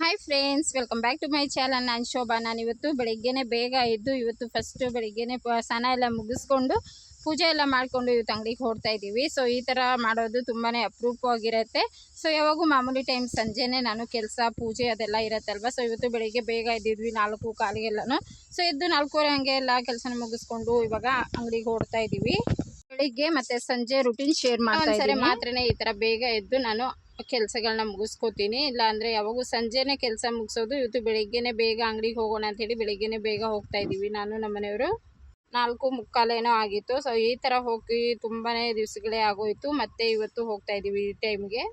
Hi friends welcome back to my channel ನಾನು ಶೋಭಾ. ನಾನು ಇವತ್ತು ಬೆಳಿಗ್ಗೆನೆ ಬೇಗ ಎದ್ದು ಇವತ್ತು ಫಸ್ಟು ಬೆಳಿಗ್ಗೆನೆ ಸ್ನಾನ ಎಲ್ಲ ಮುಗಿಸ್ಕೊಂಡು ಪೂಜೆ ಎಲ್ಲ ಮಾಡಿಕೊಂಡು ಇವತ್ತು ಅಂಗಡಿಗೆ ಹೋಗ್ತಾ ಇದ್ದೀವಿ. ಸೊ ಈ ಥರ ಮಾಡೋದು ತುಂಬಾ ಅಪರೂಪವಾಗಿರುತ್ತೆ ಸೊ ಯಾವಾಗೂ ಮಾಮೂಲಿ ಟೈಮ್ ಸಂಜೆನೆ ನಾನು ಕೆಲಸ, ಪೂಜೆ ಅದೆಲ್ಲ ಇರುತ್ತಲ್ವ? ಸೊ ಇವತ್ತು ಬೆಳಿಗ್ಗೆ ಬೇಗ ಇದ್ದಿದ್ವಿ ನಾಲ್ಕು ಕಾಲಿಗೆಲ್ಲನೂ. ಸೊ ಎದ್ದು ನಾಲ್ಕೂವರೆ ಹಂಗೆ ಎಲ್ಲ ಕೆಲಸನ ಮುಗಿಸ್ಕೊಂಡು ಇವಾಗ ಅಂಗಡಿಗೆ ಹೋಗ್ತಾ ಇದ್ದೀವಿ. ಬೆಳಿಗ್ಗೆ ಮತ್ತೆ ಸಂಜೆ ರುಟೀನ್ ಶೇರ್ ಮಾಡ್ತಾರೆ ಮಾತ್ರನೇ ಈ ತರ ಬೇಗ ಎದ್ದು ನಾನು ಕೆಲಸಗಳನ್ನ ಮುಗಿಸ್ಕೋತೀನಿ. ಇಲ್ಲ ಅಂದ್ರೆ ಯಾವಾಗೂ ಸಂಜೆನೆ ಕೆಲಸ ಮುಗಿಸೋದು ಇವತ್ತು ಬೆಳಿಗ್ಗೆನೆ ಬೇಗ ಅಂಗಡಿಗೆ ಹೋಗೋಣ ಅಂತ ಹೇಳಿ ಬೆಳಿಗ್ಗೆನೆ ಬೇಗ ಹೋಗ್ತಾ ಇದೀವಿ ನಾನು ನಮ್ಮ ಮನೆಯವರು. ನಾಲ್ಕು ಮುಕ್ಕಾಲೇನೋ ಆಗಿತ್ತು. ಸೊ ಈ ತರ ಹೋಗಿ ತುಂಬಾನೇ ದಿವಸಗಳೇ ಆಗೋಯ್ತು. ಮತ್ತೆ ಇವತ್ತು ಹೋಗ್ತಾ ಇದೀವಿ ಈ ಟೈಮ್ಗೆ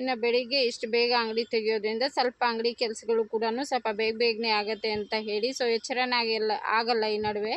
ಇನ್ನು ಬೆಳಿಗ್ಗೆ ಇಷ್ಟು ಬೇಗ ಅಂಗಡಿ ತೆಗೆಯೋದ್ರಿಂದ ಸ್ವಲ್ಪ ಅಂಗಡಿ ಕೆಲಸಗಳು ಕೂಡ ಸ್ವಲ್ಪ ಬೇಗ ಬೇಗನೆ ಆಗುತ್ತೆ ಅಂತ ಹೇಳಿ ಸೊ ಎಚ್ಚರನಾಗಿಲ್ಲ ಆಗಲ್ಲ ಈ ನಡುವೆ.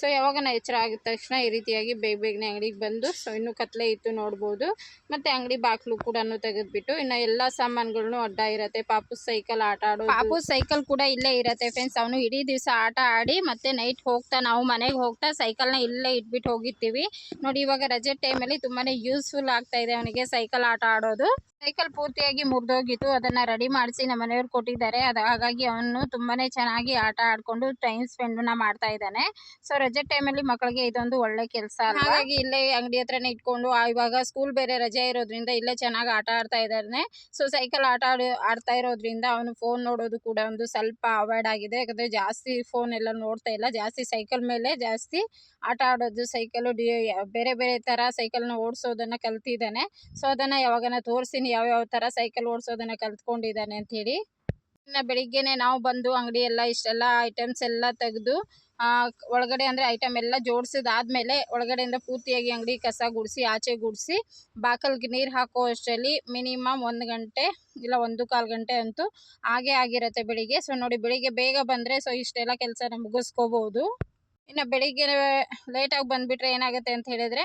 ಸೊ ಯಾವಾಗ ನಾ ಎಚ್ಚರ ಆಗಿದ ತಕ್ಷಣ ಈ ರೀತಿಯಾಗಿ ಬೇಗ ಬೇಗನೆ ಅಂಗಡಿಗೆ ಬಂದು ಸೊ ಇನ್ನೂ ಕತ್ಲೆ ಇತ್ತು ನೋಡ್ಬೋದು. ಮತ್ತು ಅಂಗಡಿ ಬಾಗಿಲು ಕೂಡ ತೆಗೆದುಬಿಟ್ಟು, ಇನ್ನು ಎಲ್ಲ ಸಾಮಾನುಗಳನ್ನು ಅಡ್ಡ ಇರುತ್ತೆ. ಪಾಪು ಸೈಕಲ್ ಆಟ ಆಡೋ ಪಾಪು ಸೈಕಲ್ ಕೂಡ ಇಲ್ಲೇ ಇರುತ್ತೆ ಫ್ರೆಂಡ್ಸ್ ಅವನು ಇಡೀ ದಿವಸ ಆಟ ಆಡಿ ಮತ್ತೆ ನೈಟ್ ಹೋಗ್ತಾ, ನಾವು ಮನೆಗೆ ಹೋಗ್ತಾ ಸೈಕಲ್ನ ಇಲ್ಲೇ ಇಟ್ಬಿಟ್ಟು ಹೋಗಿರ್ತೀವಿ. ನೋಡಿ ಇವಾಗ ರಜೆ ಟೈಮಲ್ಲಿ ತುಂಬಾ ಯೂಸ್ಫುಲ್ ಆಗ್ತಾ ಇದೆ ಅವನಿಗೆ ಸೈಕಲ್ ಆಟ ಆಡೋದು. ಸೈಕಲ್ ಪೂರ್ತಿಯಾಗಿ ಮುರಿದೋಗಿತ್ತು. ಅದನ್ನ ರೆಡಿ ಮಾಡಿಸಿ ನಮ್ಮ ಮನೆಯವ್ರು ಕೊಟ್ಟಿದ್ದಾರೆ. ಅದು ಹಾಗಾಗಿ ಅವನು ತುಂಬಾನೇ ಚೆನ್ನಾಗಿ ಆಟ ಆಡ್ಕೊಂಡು ಟೈಮ್ ಸ್ಪೆಂಡ್ನ ಮಾಡ್ತಾ ಇದ್ದಾನೆ. ಸೊ ರಜೆ ಟೈಮ್ ಅಲ್ಲಿ ಮಕ್ಕಳಿಗೆ ಇದೊಂದು ಒಳ್ಳೆ ಕೆಲಸ ಹಾಗಾಗಿ ಇಲ್ಲೇ ಅಂಗಡಿ ಹತ್ರನೇ ಇಟ್ಕೊಂಡು ಇವಾಗ ಸ್ಕೂಲ್ ಬೇರೆ ರಜೆ ಇರೋದ್ರಿಂದ ಇಲ್ಲೇ ಚೆನ್ನಾಗಿ ಆಟ ಆಡ್ತಾ ಇದ್ದಾನೆ. ಸೊ ಸೈಕಲ್ ಆಟ ಆಡಿ, ಆಡ್ತಾ ಇರೋದ್ರಿಂದ ಅವನು ಫೋನ್ ನೋಡೋದು ಕೂಡ ಒಂದು ಸ್ವಲ್ಪ ಅವಾಯ್ಡ್ ಆಗಿದೆ. ಯಾಕಂದ್ರೆ ಜಾಸ್ತಿ ಫೋನ್ ಎಲ್ಲ ನೋಡ್ತಾ ಇಲ್ಲ. ಜಾಸ್ತಿ ಸೈಕಲ್ ಮೇಲೆ ಜಾಸ್ತಿ ಆಟ ಆಡೋದು ಸೈಕಲ್ ಬೇರೆ ಬೇರೆ ತರ ಸೈಕಲ್ನ ಓಡಿಸೋದನ್ನ ಕಲ್ತಿದ್ದಾನೆ. ಸೊ ಅದನ್ನ ಯಾವಾಗನ ತೋರಿಸ್ತೀನಿ ಯಾವ ಯಾವ ತರ ಸೈಕಲ್ ಓಡಿಸೋದನ್ನ ಕಲ್ತ್ಕೊಂಡಿದ್ದಾನೆ ಅಂತ ಹೇಳಿ. ಇನ್ನು ಬೆಳಿಗ್ಗೆನೆ ನಾವು ಬಂದು ಅಂಗಡಿ ಎಲ್ಲ ಇಷ್ಟೆಲ್ಲ ಐಟಮ್ಸ್ ಎಲ್ಲ ತೆಗೆದು ಒಳಗಡೆ ಅಂದ್ರೆ ಐಟಮ್ ಎಲ್ಲ ಜೋಡಿಸಿದಾದ್ಮೇಲೆ ಒಳಗಡೆಯಿಂದ ಪೂರ್ತಿಯಾಗಿ ಅಂಗಡಿ ಕಸ ಗುಡಿಸಿ, ಆಚೆ ಗುಡಿಸಿ, ಬಾಕಲ್ಗೆ ನೀರು ಹಾಕೋ ಅಷ್ಟರಲ್ಲಿ ಮಿನಿಮಮ್ ಒಂದು ಗಂಟೆ ಇಲ್ಲ ಒಂದು ಕಾಲು ಗಂಟೆ ಅಂತೂ ಹಾಗೆ ಆಗಿರುತ್ತೆ ಬೆಳಿಗ್ಗೆ. ಸೊ ನೋಡಿ ಬೆಳಿಗ್ಗೆ ಬೇಗ ಬಂದರೆ ಸೊ ಇಷ್ಟೆಲ್ಲ ಕೆಲಸನ ಮುಗಿಸ್ಕೋಬೋದು. ಇನ್ನು ಬೆಳಿಗ್ಗೆ ಲೇಟಾಗಿ ಬಂದ್ಬಿಟ್ರೆ ಏನಾಗುತ್ತೆ ಅಂತ ಹೇಳಿದ್ರೆ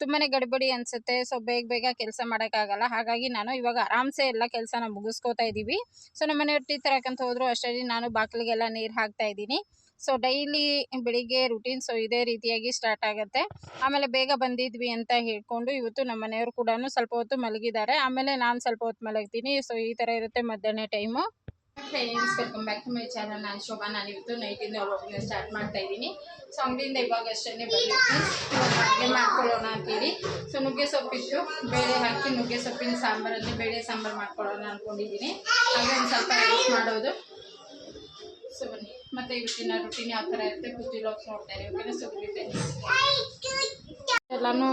ತುಂಬಾನೇ ಗಡಿಬಿಡಿ ಅನ್ಸುತ್ತೆ. ಸೊ ಬೇಗ ಬೇಗ ಕೆಲಸ ಮಾಡೋಕ್ಕಾಗಲ್ಲ. ಹಾಗಾಗಿ ನಾನು ಇವಾಗ ಆರಾಮ್ಸೆ ಎಲ್ಲ ಕೆಲಸನ ಮುಗಿಸ್ಕೋತಾ ಇದ್ದೀವಿ ಸೊ ನಮ್ಮ ಮನೆಯವ್ರು ಟೀ ತರಕಂತ ಹೋದ್ರು. ಅಷ್ಟರಲ್ಲಿ ನಾನು ಬಾಗಿಲಿಗೆಲ್ಲ ನೀರು ಹಾಕ್ತಾ ಇದ್ದೀನಿ ಸೊ ಡೈಲಿ ಬೆಳಿಗ್ಗೆ ರುಟೀನ್ ಸೊ ಇದೇ ರೀತಿಯಾಗಿ ಸ್ಟಾರ್ಟ್ ಆಗುತ್ತೆ. ಆಮೇಲೆ ಬೇಗ ಬಂದಿದ್ವಿ ಅಂತ ಹೇಳ್ಕೊಂಡು ಇವತ್ತು ನಮ್ಮ ಮನೆಯವರು ಕೂಡ ಸ್ವಲ್ಪ ಹೊತ್ತು ಮಲಗಿದ್ದಾರೆ. ಆಮೇಲೆ ನಾನು ಸ್ವಲ್ಪ ಹೊತ್ತು ಮಲಗ್ತೀನಿ. ಸೊ ಈ ಥರ ಇರುತ್ತೆ ಮಧ್ಯಾಹ್ನ time friends welcome back to my channel ನಾನು ಶೋಭಾ ನಾನು ಇವತ್ತು ನೈಟಿಂದ ವ್ಲಾಗ್ನ ಸ್ಟಾರ್ಟ್ ಮಾಡ್ತಾ ಇದ್ದೀನಿ ಸೊ ಅಂಗಡಿಯಿಂದ ಇವಾಗ ಅಷ್ಟೇ ಬಂದಿತ್ತು ಅಡುಗೆ ಮಾಡ್ಕೊಳ್ಳೋಣ ಅಂತೇಳಿ ಸೊ ನುಗ್ಗೆ ಸೊಪ್ಪಿತ್ತು ಬೇಳೆ ಹಾಕಿ ನುಗ್ಗೆ ಸೊಪ್ಪಿನ ಸಾಂಬಾರಲ್ಲಿ ಬೇಳೆ ಸಾಂಬಾರು ಮಾಡ್ಕೊಳ್ಳೋಣ ಅಂದ್ಕೊಂಡಿದ್ದೀನಿ. ಹಾಗೆ ಒಂದು ಸ್ವಲ್ಪ ಯೂಸ್ ಮಾಡೋದು. ಸೊ ಬನ್ನಿ. ಮತ್ತೆ ಇವತ್ತಿನ ರುಟೀನ್ ಯಾವ ಥರ ಇರುತ್ತೆ ಕುತ್ತಿ ಲಾಕ್ಸ್ ನೋಡ್ತಾ ಓಕೆನಾ ಸೊ ಎಲ್ಲನೂ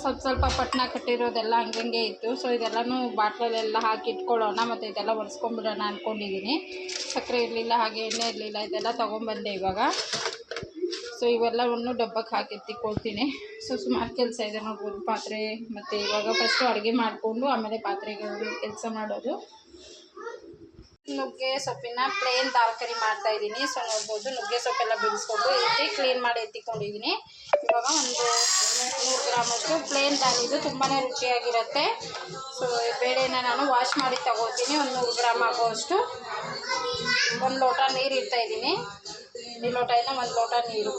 ಸ್ವಲ್ಪ ಸ್ವಲ್ಪ ಪಟ್ನ ಕಟ್ಟಿರೋದೆಲ್ಲ ಹಂಗಂಗೆ ಇತ್ತು. ಸೊ ಇದೆಲ್ಲನೂ ಬಾಟ್ಲಲ್ಲೆಲ್ಲ ಹಾಕಿ ಇಟ್ಕೊಳ್ಳೋಣ ಮತ್ತು ಇದೆಲ್ಲ ಒರೆಸ್ಕೊಂಡ್ಬಿಡೋಣ ಅಂದ್ಕೊಂಡಿದ್ದೀನಿ ಸಕ್ಕರೆ ಇರಲಿಲ್ಲ, ಹಾಗೆ ಎಣ್ಣೆ ಇರಲಿಲ್ಲ, ಇದೆಲ್ಲ ತೊಗೊಂಬಂದೆ ಇವಾಗ. ಸೊ ಇವೆಲ್ಲವನ್ನು ಡಬ್ಬಕ್ಕೆ ಹಾಕಿ ಎತ್ತಿಕೊಳ್ತೀನಿ. ಸೊ ಸುಮಾರು ಕೆಲಸ ಇದೆ ನೋಡ್ಬೋದು ಪಾತ್ರೆ. ಮತ್ತು ಇವಾಗ ಫಸ್ಟು ಅಡುಗೆ ಮಾಡಿಕೊಂಡು ಆಮೇಲೆ ಪಾತ್ರೆಗಳು ಕೆಲಸ ಮಾಡೋದು. ನುಗ್ಗೆ ಸೊಪ್ಪಿನ ಪ್ಲೇನ್ ದಾಲ್ ಕರಿ ಮಾಡ್ತಾ ಇದ್ದೀನಿ. ಸೊ ನೋಡ್ಬೋದು ನುಗ್ಗೆ ಸೊಪ್ಪೆಲ್ಲ ಬಿಡಿಸ್ಕೊಂಡು ರೀತಿ ಕ್ಲೀನ್ ಮಾಡಿ ಎತ್ತಿಕೊಂಡಿದ್ದೀನಿ. ಇವಾಗ ಒಂದು ನೂರು ಗ್ರಾಮಷ್ಟು ಪ್ಲೇನ್ ದಾಲ್ ಇದು ತುಂಬಾ ರುಚಿಯಾಗಿರುತ್ತೆ. ಸೊ ಬೇಳೆನ ನಾನು ವಾಶ್ ಮಾಡಿ ತಗೋತೀನಿ. ಒಂದು ನೂರು ಗ್ರಾಮ್ ಆಗೋವಷ್ಟು. ಒಂದು ಲೋಟ ನೀರು ಇಡ್ತಾ ಇದ್ದೀನಿ. ಈ ಲೋಟ ಇಲ್ಲ ಒಂದು ಲೋಟ ನೀರು.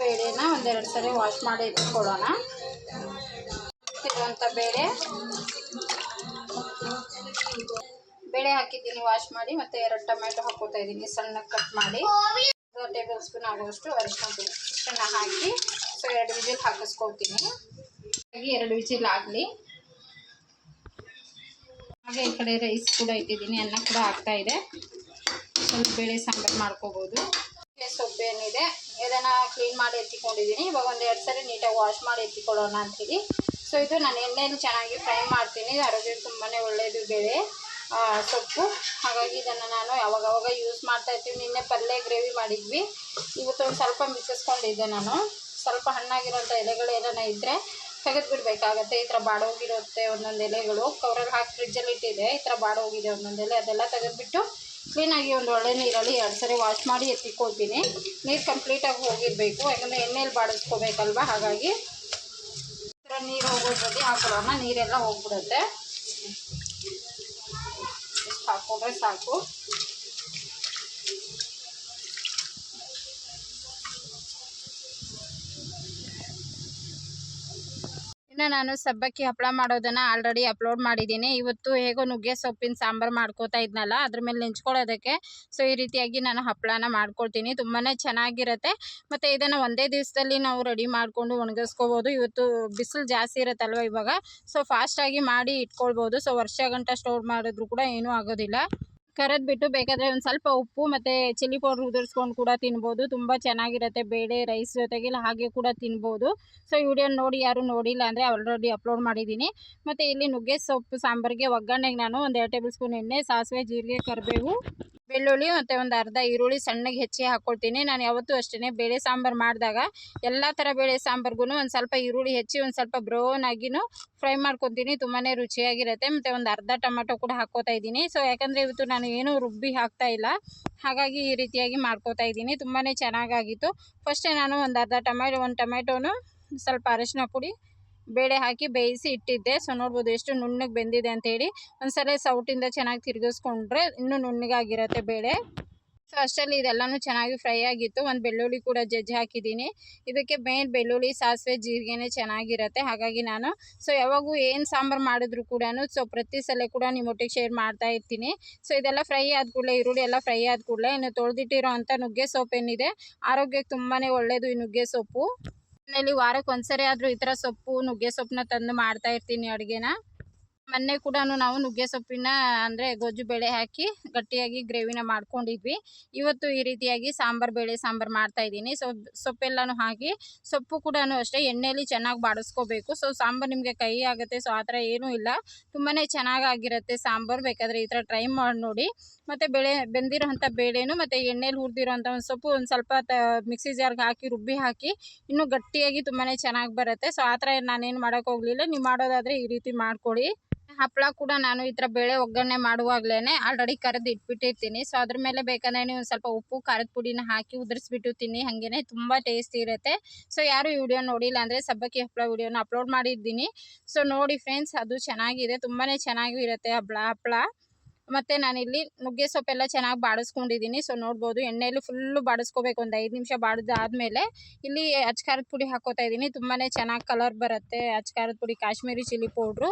ಬೇಳೆನ ಒಂದೆರಡು ಸರಿ ವಾಶ್ ಮಾಡಿ ಎತ್ತಿಕೊಡೋಣ ಇರುವಂಥ ಬೇಳೆ. ಬೇಳೆ ಹಾಕಿದ್ದೀನಿ ವಾಶ್ ಮಾಡಿ ಮತ್ತೆ ಎರಡು ಟೊಮೆಟೊ ಹಾಕೋತಾ ಇದ್ದೀನಿ, ಸಣ್ಣ ಕಟ್ ಮಾಡಿ. ಟೇಬಲ್ ಸ್ಪೂನ್ ಆಗುವಷ್ಟು ಅರಿಶಿನ ಇಷ್ಟನ್ನ ಹಾಕಿ ಸೊ ಎರಡು ವಿಜಿಲ್ ಹಾಕಿಸ್ಕೊಳ್ತೀನಿ. ಹಾಗೆ ಎರಡು ವಿಜಿಲ್ ಆಗಲಿ. ಹಾಗೆ ಈ ಕಡೆ ರೈಸ್ ಕೂಡ ಇಟ್ಟಿದ್ದೀನಿ, ಅನ್ನ ಕೂಡ ಆಗ್ತಾ ಇದೆ. ಸ್ವಲ್ಪ ಬೇಳೆ ಸಾಂಬಾರು ಮಾಡ್ಕೋಬೋದು. ಸೊಪ್ಪು ಏನಿದೆ, ಇದನ್ನು ಕ್ಲೀನ್ ಮಾಡಿ ಎತ್ತಿಕೊಂಡಿದ್ದೀನಿ. ಇವಾಗ ಒಂದು ಎರಡು ಸರಿ ನೀಟಾಗಿ ವಾಶ್ ಮಾಡಿ ಎತ್ತಿಕೊಳ್ಳೋಣ ಅಂತೀನಿ ಸೊ ಇದು ನಾನು ಎಣ್ಣೆಯಲ್ಲಿ ಚೆನ್ನಾಗಿ ಫ್ರೈ ಮಾಡ್ತೀನಿ. ಆರೋಗ್ಯಕ್ಕೆ ತುಂಬಾ ಒಳ್ಳೆಯದು ಬೇಳೆ. ಸೊಪ್ಪು. ಹಾಗಾಗಿ ಇದನ್ನು ನಾನು ಯಾವಾಗವಾಗ ಯೂಸ್ ಮಾಡ್ತಾ ಇರ್ತೀನಿ. ನಿನ್ನೆ ಪಲ್ಯ ಗ್ರೇವಿ ಮಾಡಿದ್ವಿ. ಇವತ್ತು ಒಂದು ಸ್ವಲ್ಪ ಮಿಕ್ಕಿಸ್ಕೊಂಡಿದ್ದೆ ನಾನು. ಸ್ವಲ್ಪ ಹಣ್ಣಾಗಿರೋಂಥ ಎಲೆಗಳು ಏನಾನ ಇದ್ದರೆ ತೆಗೆದು ಬಿಡಬೇಕಾಗತ್ತೆ. ಈ ಥರ ಬಾಡೋಗಿರುತ್ತೆ ಒಂದೊಂದು ಎಲೆಗಳು. ಕವರಲ್ಲಿ ಹಾಕಿ ಫ್ರಿಡ್ಜಲ್ಲಿ ಇಟ್ಟಿದೆ. ಈ ಥರ ಬಾಡೋಗಿದೆ ಒಂದೊಂದು ಎಲೆ. ಅದೆಲ್ಲ ತೆಗೆದುಬಿಟ್ಟು ಕ್ಲೀನಾಗಿ ಒಂದು ಒಳ್ಳೆ ನೀರಲ್ಲಿ ಎರಡು ಸರಿ ವಾಶ್ ಮಾಡಿ ಎತ್ತಿಕೊಳ್ತೀನಿ. ನೀರು ಕಂಪ್ಲೀಟಾಗಿ ಹೋಗಿರಬೇಕು. ಯಾಕಂದರೆ ಎಣ್ಣೆಯಲ್ಲಿ ಬಾಡಿಸ್ಕೋಬೇಕಲ್ವ? ಹಾಗಾಗಿ ಈ ಥರ ನೀರು ಹೋಗೋದ್ರಲ್ಲಿ ಹಾಕೊಳ್ಳೋಣ ನೀರೆಲ್ಲ ಹೋಗ್ಬಿಡುತ್ತೆ. ಇಷ್ಟು ಹಾಕ್ಕೊಂಡ್ರೆ ನಾನು ಸಬ್ಬಕ್ಕಿ ಹಪ್ಪಳ ಮಾಡೋದನ್ನು ಆಲ್ರೆಡಿ ಅಪ್ಲೋಡ್ ಮಾಡಿದ್ದೀನಿ. ಇವತ್ತು ಹೇಗೋ ನುಗ್ಗೆ ಸೊಪ್ಪಿನ ಸಾಂಬಾರು ಮಾಡ್ಕೋತಾ ಇದ್ನಲ್ಲ, ಅದ್ರ ಮೇಲೆ ನೆಂಚ್ಕೊಳ್ಳೋದಕ್ಕೆ ಸೊ ಈ ರೀತಿಯಾಗಿ ನಾನು ಹಪ್ಪಳನ ಮಾಡ್ಕೊಳ್ತೀನಿ. ತುಂಬಾ ಚೆನ್ನಾಗಿರುತ್ತೆ. ಮತ್ತು ಇದನ್ನು ಒಂದೇ ದಿವಸದಲ್ಲಿ ನಾವು ರೆಡಿ ಮಾಡಿಕೊಂಡು ಒಣಗಿಸ್ಕೋಬೋದು. ಇವತ್ತು ಬಿಸಿಲು ಜಾಸ್ತಿ ಇರುತ್ತಲ್ವ ಇವಾಗ ಸೊ ಫಾಸ್ಟಾಗಿ ಮಾಡಿ ಇಟ್ಕೊಳ್ಬೋದು. ಸೊ ವರ್ಷ ಗಂಟ ಸ್ಟೋರ್ ಮಾಡಿದ್ರು ಕೂಡ ಏನೂ ಆಗೋದಿಲ್ಲ. ಕರೆದ್ಬಿಟ್ಟು ಬೇಕಾದರೆ ಒಂದು ಸ್ವಲ್ಪ ಉಪ್ಪು ಮತ್ತು ಚಿಲ್ಲಿ ಪೌಡ್ರ್ ಉದುರಿಸ್ಕೊಂಡು ಕೂಡ ತಿನ್ಬೋದು. ತುಂಬ ಚೆನ್ನಾಗಿರುತ್ತೆ ಬೇಳೆ, ರೈಸ್ ಜೊತೆಗೆ ಇಲ್ಲ, ಹಾಗೆ ಕೂಡ ತಿನ್ಬೋದು. ಸೊ ಈ ವಿಡಿಯೋ ನೋಡಿ ಯಾರು ನೋಡಿಲ್ಲ ಅಂದರೆ ಆಲ್ರೆಡಿ ಅಪ್ಲೋಡ್ ಮಾಡಿದ್ದೀನಿ. ಮತ್ತು ಇಲ್ಲಿ ನುಗ್ಗೆ ಸೊಪ್ಪು, ಸಾಂಬಾರಿಗೆ ಒಗ್ಗರಣೆಗೆ ನಾನು ಒಂದು ಎರಡು ಟೇಬಲ್ ಸ್ಪೂನ್ ಎಣ್ಣೆ, ಸಾಸಿವೆ, ಜೀರಿಗೆ, ಕರಿಬೇವು ಬೆಳ್ಳುಳ್ಳಿ ಮತ್ತು ಒಂದು ಅರ್ಧ ಈರುಳ್ಳಿ ಸಣ್ಣಗೆ ಹೆಚ್ಚಿ ಹಾಕ್ಕೊಳ್ತೀನಿ ನಾನು ಯಾವತ್ತೂ ಅಷ್ಟೇ ಬೇಳೆ ಸಾಂಬಾರು ಮಾಡಿದಾಗ ಎಲ್ಲ ಥರ ಬೇಳೆ ಸಾಂಬಾರ್ಗೂ ಒಂದು ಸ್ವಲ್ಪ ಈರುಳ್ಳಿ ಹೆಚ್ಚಿ ಒಂದು ಸ್ವಲ್ಪ ಬ್ರೌನ್ ಆಗಿನೂ ಫ್ರೈ ಮಾಡ್ಕೊತೀನಿ. ತುಂಬಾ ರುಚಿಯಾಗಿರುತ್ತೆ. ಮತ್ತು ಒಂದು ಅರ್ಧ ಟೊಮೆಟೊ ಕೂಡ ಹಾಕ್ಕೋತಾ ಇದ್ದೀನಿ. ಸೊ ಯಾಕಂದರೆ ಇವತ್ತು ನಾನು ಏನೂ ರುಬ್ಬಿ ಹಾಕ್ತಾ ಇಲ್ಲ. ಹಾಗಾಗಿ ಈ ರೀತಿಯಾಗಿ ಮಾಡ್ಕೋತಾ ಇದ್ದೀನಿ. ತುಂಬಾ ಚೆನ್ನಾಗಾಗಿತ್ತು. ಫಸ್ಟೇ ನಾನು ಒಂದು ಅರ್ಧ ಟೊಮೆಟೊ ಒಂದು ಟೊಮೆಟೊನು ಸ್ವಲ್ಪ ಅರಿಶಿನ ಪುಡಿ ಬೇಳೆ ಹಾಕಿ ಬೇಯಿಸಿ ಇಟ್ಟಿದ್ದೆ. ಸೊ ನೋಡ್ಬೋದು ಎಷ್ಟು ನುಣ್ಣಗೆ ಬೆಂದಿದೆ ಅಂತೇಳಿ ಒಂದ್ಸಲ ಸೌಟಿಂದ ಚೆನ್ನಾಗಿ ತಿರುಗಿಸ್ಕೊಂಡ್ರೆ ಇನ್ನೂ ನುಣ್ಣಗಾಗಿರತ್ತೆ ಬೇಳೆ. ಸೊ ಅಷ್ಟರಲ್ಲಿ ಇದೆಲ್ಲನೂ ಚೆನ್ನಾಗಿ ಫ್ರೈ ಆಗಿತ್ತು. ಒಂದು ಬೆಳ್ಳುಳ್ಳಿ ಕೂಡ ಜಜ್ಜಿ ಹಾಕಿದ್ದೀನಿ. ಇದಕ್ಕೆ ಮೇನ್ ಬೆಳ್ಳುಳ್ಳಿ, ಸಾಸಿವೆ, ಜೀರಿಗೆನೇ ಚೆನ್ನಾಗಿರುತ್ತೆ. ಹಾಗಾಗಿ ನಾನು ಸೊ ಯಾವಾಗೂ ಏನು ಸಾಂಬಾರು ಮಾಡಿದ್ರು ಕೂಡ ಸೊ ಪ್ರತಿ ಸಲ ಕೂಡ ನಿಮ್ಮೊಟ್ಟಿಗೆ ಶೇರ್ ಮಾಡ್ತಾ ಇರ್ತೀನಿ. ಸೊ ಇದೆಲ್ಲ ಫ್ರೈ ಆದ ಕೂಡಲೇ, ಈರುಳ್ಳಿ ಎಲ್ಲ ಫ್ರೈ ಆದ ಕೂಡಲೇ, ಇನ್ನು ತೊಳೆದಿಟ್ಟಿರೋ ಅಂಥ ನುಗ್ಗೆ ಸೊಪ್ಪು ಏನಿದೆ ಆರೋಗ್ಯಕ್ಕೆ ತುಂಬಾ ಒಳ್ಳೆಯದು ಈ ನುಗ್ಗೆ ಸೊಪ್ಪು. ಮನೇಲಿ ವಾರಕ್ಕೆ ಒಂದ್ಸರಿ ಆದ್ರೂ ಈ ತರ ಸೊಪ್ಪು ನುಗ್ಗೆ ಸೊಪ್ಪನ್ನ ತಂದು ಮಾಡ್ತಾ ಇರ್ತೀನಿ ಅಡುಗೆನ. ಮೊನ್ನೆ ಕೂಡ ನಾವು ನುಗ್ಗೆ ಸೊಪ್ಪಿನ, ಅಂದರೆ ಗೊಜ್ಜು ಬೇಳೆ ಹಾಕಿ ಗಟ್ಟಿಯಾಗಿ ಗ್ರೇವಿನ ಮಾಡ್ಕೊಂಡಿದ್ವಿ. ಇವತ್ತು ಈ ರೀತಿಯಾಗಿ ಸಾಂಬಾರು ಬೇಳೆ ಸಾಂಬಾರು ಮಾಡ್ತಾ ಇದ್ದೀನಿ. ಸೊ ಸೊಪ್ಪೆಲ್ಲನೂ ಹಾಕಿ ಸೊಪ್ಪು ಕೂಡ ಅಷ್ಟೇ ಎಣ್ಣೆಯಲ್ಲಿ ಚೆನ್ನಾಗಿ ಬಾಡಿಸ್ಕೋಬೇಕು. ಸೊ, ಸಾಂಬಾರು ನಿಮಗೆ ಕೈ ಆಗುತ್ತೆ, ಸೊ, ಆ ಥರ ಏನೂ ಇಲ್ಲ. ತುಂಬಾ ಚೆನ್ನಾಗಾಗಿರುತ್ತೆ ಸಾಂಬಾರು, ಬೇಕಾದರೆ ಈ ಥರ ಟ್ರೈ ಮಾಡಿ ನೋಡಿ. ಮತ್ತು ಬೇಳೆ, ಬೆಂದಿರೋಂಥ ಬೇಳೆನು, ಮತ್ತು ಎಣ್ಣೆಲಿ ಹುರಿದಿರೋಂಥ ಒಂದು ಸೊಪ್ಪು ಒಂದು ಸ್ವಲ್ಪ ತ, ಮಿಕ್ಸಿ ಜಾರ್ಗೆ ಹಾಕಿ, ರುಬ್ಬಿ ಹಾಕಿ ಇನ್ನೂ ಗಟ್ಟಿಯಾಗಿ ತುಂಬಾ ಚೆನ್ನಾಗಿ ಬರುತ್ತೆ. ಸೊ, ಆ ಥರ ನಾನೇನು ಮಾಡೋಕ್ಕೋಗಲಿಲ್ಲ ನೀವು ಮಾಡೋದಾದರೆ ಈ ರೀತಿ ಮಾಡ್ಕೊಳ್ಳಿ ಹಪ್ಪಳ ಕೂಡ ನಾನು ಈ ಥರ ಬೇಳೆ ಒಗ್ಗರಣೆ ಮಾಡುವಾಗಲೇ ಆಲ್ರೆಡಿ ಕರೆದು ಇಟ್ಬಿಟ್ಟಿರ್ತೀನಿ. ಸೊ ಅದ್ರ ಮೇಲೆ ಬೇಕಂದ್ರೆ ನೀವು ಸ್ವಲ್ಪ ಉಪ್ಪು, ಖಾರದ ಪುಡಿನ ಹಾಕಿ ಉದುರಿಸ್ಬಿಟ್ಟು ತಿನ್ನಿ. ಹಾಗೇ ತುಂಬ ಟೇಸ್ಟಿ ಇರುತ್ತೆ. ಸೊ ಯಾರು ಈ ವಿಡಿಯೋ ನೋಡಿಲ್ಲ ಅಂದರೆ ಸಬ್ಬಕ್ಕಿ ಹಪ್ಪಳ ವಿಡಿಯೋನ ಅಪ್ಲೋಡ್ ಮಾಡಿದ್ದೀನಿ. ಸೊ ನೋಡಿ ಫ್ರೆಂಡ್ಸ್ ಅದು ಚೆನ್ನಾಗಿದೆ. ತುಂಬಾ ಚೆನ್ನಾಗಿ ಇರುತ್ತೆ ಹಪ್ಪಳ ಹಪ್ಪಳ ಮತ್ತು ನಾನಿಲ್ಲಿ ನುಗ್ಗೆ ಸೊಪ್ಪೆಲ್ಲ ಚೆನ್ನಾಗಿ ಬಾಡಿಸ್ಕೊಂಡಿದ್ದೀನಿ. ಸೊ ನೋಡ್ಬೋದು ಎಣ್ಣೆಯಲ್ಲಿ ಫುಲ್ಲು ಬಾಡಿಸ್ಕೋಬೇಕು. ಒಂದು ಐದು ನಿಮಿಷ ಬಾಡಿದಾದ್ಮೇಲೆ ಇಲ್ಲಿ ಅಚ್ಕಾರದ ಪುಡಿ ಹಾಕೋತಾ ಇದ್ದೀನಿ. ತುಂಬಾ ಚೆನ್ನಾಗಿ ಕಲರ್ ಬರುತ್ತೆ ಅಚ್ಕಾರದ ಪುಡಿ, ಕಾಶ್ಮೀರಿ ಚಿಲ್ಲಿ ಪೌಡ್ರು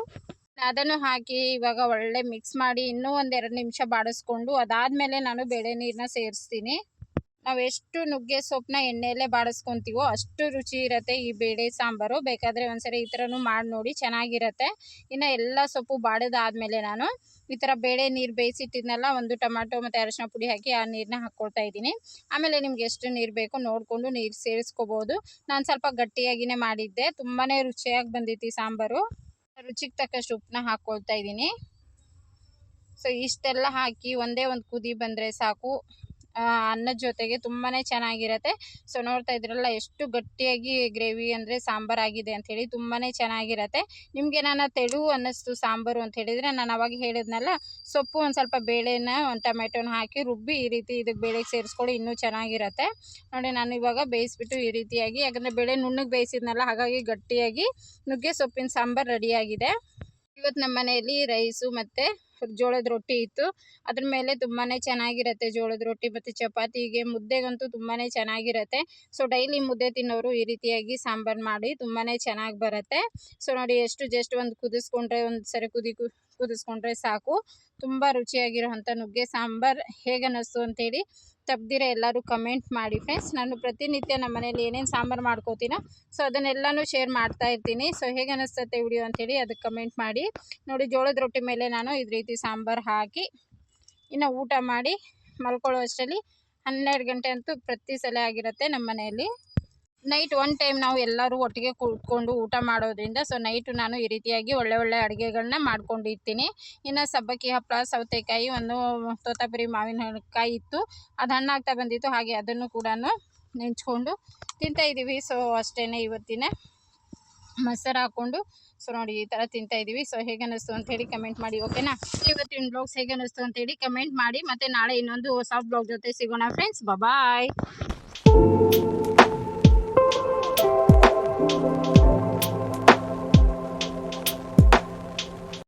ಅದನ್ನು ಹಾಕಿ ಇವಾಗ ಒಳ್ಳೆ ಮಿಕ್ಸ್ ಮಾಡಿ ಇನ್ನೂ ಒಂದೆರಡು ನಿಮಿಷ ಬಾಡಿಸ್ಕೊಂಡು ಅದಾದಮೇಲೆ ನಾನು ಬೇಳೆ ನೀರನ್ನ ಸೇರಿಸ್ತೀನಿ. ನಾವು ಎಷ್ಟು ನುಗ್ಗೆ ಸೊಪ್ಪನ್ನ ಎಣ್ಣೆಯಲ್ಲೇ ಬಾಡಿಸ್ಕೊತೀವೋ ಅಷ್ಟು ರುಚಿ ಇರುತ್ತೆ ಈ ಬೇಳೆ ಸಾಂಬಾರು. ಬೇಕಾದರೆ ಒಂದ್ಸರಿ ಈ ಥರನೂ ಮಾಡಿ ನೋಡಿ, ಚೆನ್ನಾಗಿರುತ್ತೆ. ಇನ್ನು ಎಲ್ಲ ಸೊಪ್ಪು ಬಾಡಿದಾದ್ಮೇಲೆ ನಾನು ಈ ಥರ ಬೇಳೆ ನೀರು ಬೇಯಿಸಿಟ್ಟಿದ್ನೆಲ್ಲ, ಒಂದು ಟೊಮಾಟೊ ಮತ್ತು ಅರಶಿನ ಪುಡಿ ಹಾಕಿ ಆ ನೀರನ್ನ ಹಾಕ್ಕೊಳ್ತಾ ಇದ್ದೀನಿ. ಆಮೇಲೆ ನಿಮ್ಗೆ ಎಷ್ಟು ನೀರು ಬೇಕು ನೋಡಿಕೊಂಡು ನೀರು ಸೇರಿಸ್ಕೋಬೋದು. ನಾನು ಸ್ವಲ್ಪ ಗಟ್ಟಿಯಾಗಿಯೇ ಮಾಡಿದ್ದೆ ತುಂಬಾ ರುಚಿಯಾಗಿ ಬಂದಿತ್ತು ಈ ಸಾಂಬಾರು. ರುಚಿಗೆ ತಕ್ಕಷ್ಟು ಉಪ್ಪನ್ನ ಹಾಕ್ಕೊಳ್ತಾ ಇದ್ದೀನಿ. ಸೊ ಇಷ್ಟೆಲ್ಲ ಹಾಕಿ ಒಂದೇ ಒಂದು ಕುದಿ ಬಂದರೆ ಸಾಕು. ಅನ್ನದ ಜೊತೆಗೆ ತುಂಬಾ ಚೆನ್ನಾಗಿರುತ್ತೆ. ಸೊ ನೋಡ್ತಾ ಇದ್ರಲ್ಲ ಎಷ್ಟು ಗಟ್ಟಿಯಾಗಿ ಗ್ರೇವಿ ಅಂದರೆ ಸಾಂಬಾರ್ ಆಗಿದೆ ಅಂಥೇಳಿ ತುಂಬಾ ಚೆನ್ನಾಗಿರುತ್ತೆ. ನಿಮಗೆ ನಾನು ತೆಳು ಅನ್ನಿಸ್ತು ಸಾಂಬಾರು ಅಂತ ಹೇಳಿದ್ರೆ ನಾನು ಅವಾಗ ಹೇಳಿದ್ನಲ್ಲ, ಸೊಪ್ಪು ಒಂದು ಸ್ವಲ್ಪ ಬೇಳೆನ ಒಂದು ಟೊಮೆಟೊನ ಹಾಕಿ ರುಬ್ಬಿ ಈ ರೀತಿ ಇದಕ್ಕೆ ಬೇಳೆಗೆ ಸೇರಿಸ್ಕೊಳ್ಳಿ, ಇನ್ನೂ ಚೆನ್ನಾಗಿರತ್ತೆ. ನೋಡಿ, ನಾನು ಇವಾಗ ಬೇಯಿಸ್ಬಿಟ್ಟು ಈ ರೀತಿಯಾಗಿ, ಯಾಕಂದರೆ ಬೇಳೆ ನುಣ್ಣಗೆ ಬೇಯಿಸಿದ್ನಲ್ಲ, ಹಾಗಾಗಿ ಗಟ್ಟಿಯಾಗಿ ನುಗ್ಗೆ ಸೊಪ್ಪಿನ ಸಾಂಬಾರು ರೆಡಿಯಾಗಿದೆ ಇವತ್ತು ನಮ್ಮ ಮನೆಯಲ್ಲಿ ರೈಸು ಮತ್ತು ಜೋಳದ ರೊಟ್ಟಿ ಇತ್ತು. ಅದ್ರ ಮೇಲೆ ತುಂಬಾನೇ ಚೆನ್ನಾಗಿರುತ್ತೆ ಜೋಳದ ರೊಟ್ಟಿ ಮತ್ತು ಚಪಾತಿಗೆ. ಮುದ್ದೆಗಂತೂ ತುಂಬಾನೇ ಚೆನ್ನಾಗಿರುತ್ತೆ. ಸೊ ಡೈಲಿ ಮುದ್ದೆ ತಿನ್ನೋರು ಈ ರೀತಿಯಾಗಿ ಸಾಂಬಾರು ಮಾಡಿ ತುಂಬಾನೇ ಚೆನ್ನಾಗಿ ಬರುತ್ತೆ. ಸೊ ನೋಡಿ, ಎಷ್ಟು ಜಸ್ಟ್ ಒಂದು ಕುದಿಸ್ಕೊಂಡ್ರೆ ಒಂದು ಸರಿ ಕುದಿ, ಕುದಿಸ್ಕೊಂಡ್ರೆ ಸಾಕು. ತುಂಬ ರುಚಿಯಾಗಿರುವಂಥ ನುಗ್ಗೆ, ಸಾಂಬಾರು ಹೇಗೆ ಅನ್ನಿಸ್ತು ಅಂತೇಳಿ ತಪ್ಪದಿರ ಎಲ್ಲರೂ ಕಮೆಂಟ್ ಮಾಡಿ ಫ್ರೆಂಡ್ಸ್ ನಾನು ಪ್ರತಿನಿತ್ಯ ನಮ್ಮ ಮನೇಲಿ ಏನೇನು ಸಾಂಬಾರು ಮಾಡ್ಕೋತೀನೋ ಸೊ ಅದನ್ನೆಲ್ಲನೂ ಶೇರ್ ಮಾಡ್ತಾ ಇರ್ತೀನಿ. ಸೊ ಹೇಗೆ ಅನ್ನಿಸ್ತೈತೆ ವಿಡಿಯೋ ಅಂತೇಳಿ ಅದಕ್ಕೆ ಕಮೆಂಟ್ ಮಾಡಿ. ನೋಡಿ, ಜೋಳದ ರೊಟ್ಟಿ ಮೇಲೆ ನಾನು ಇದು ರೀತಿ ಸಾಂಬಾರು ಹಾಕಿ ಇನ್ನು ಊಟ ಮಾಡಿ ಮಲ್ಕೊಳ್ಳೋ ಅಷ್ಟರಲ್ಲಿ ಹನ್ನೆರಡು ಗಂಟೆ ಅಂತೂ ಪ್ರತಿ ಸಲ ಆಗಿರುತ್ತೆ ನಮ್ಮ ಮನೆಯಲ್ಲಿ ನೈಟ್ ಒನ್ ಟೈಮ್ ನಾವು ಎಲ್ಲರೂ ಒಟ್ಟಿಗೆ ಕೂತ್ಕೊಂಡು ಊಟ ಮಾಡೋದ್ರಿಂದ ಸೊ ನೈಟು ನಾನು ಈ ರೀತಿಯಾಗಿ ಒಳ್ಳೆ ಒಳ್ಳೆ ಅಡುಗೆಗಳನ್ನ ಮಾಡ್ಕೊಂಡಿರ್ತೀನಿ. ಇನ್ನು ಸಬ್ಬಕ್ಕಿ ಹಪ್ಪಳ ಸೌತೆಕಾಯಿ, ಒಂದು ತೋತಾಪುರಿ ಮಾವಿನಕಾಯಿ ಇತ್ತು. ಅದು ಹಣ್ಣಾಗ್ತಾ ಬಂದಿತ್ತು, ಹಾಗೆ ಅದನ್ನು ಕೂಡ ನೆಂಚ್ಕೊಂಡು ತಿಂತಾಯಿದ್ದೀವಿ ಸೊ ಅಷ್ಟೇ ಇವತ್ತಿನ ಮೊಸರು ಹಾಕ್ಕೊಂಡು. ಸೊ ನೋಡಿ ಈ ಥರ ತಿಂತಾ ಇದ್ದೀವಿ ಸೊ ಹೇಗೆ ಅನ್ನಿಸ್ತು ಅಂತ ಹೇಳಿ ಕಮೆಂಟ್ ಮಾಡಿ ಓಕೆನಾ ಇವತ್ತಿನ ಬ್ಲಾಗ್ಸ್ ಹೇಗೆ ಅನ್ನಿಸ್ತು ಅಂತೇಳಿ ಕಮೆಂಟ್ ಮಾಡಿ. ಮತ್ತು ನಾಳೆ ಇನ್ನೊಂದು ಹೊಸ ಬ್ಲಾಗ್ ಜೊತೆ ಸಿಗೋಣ ಫ್ರೆಂಡ್ಸ್ ಬಾಯ್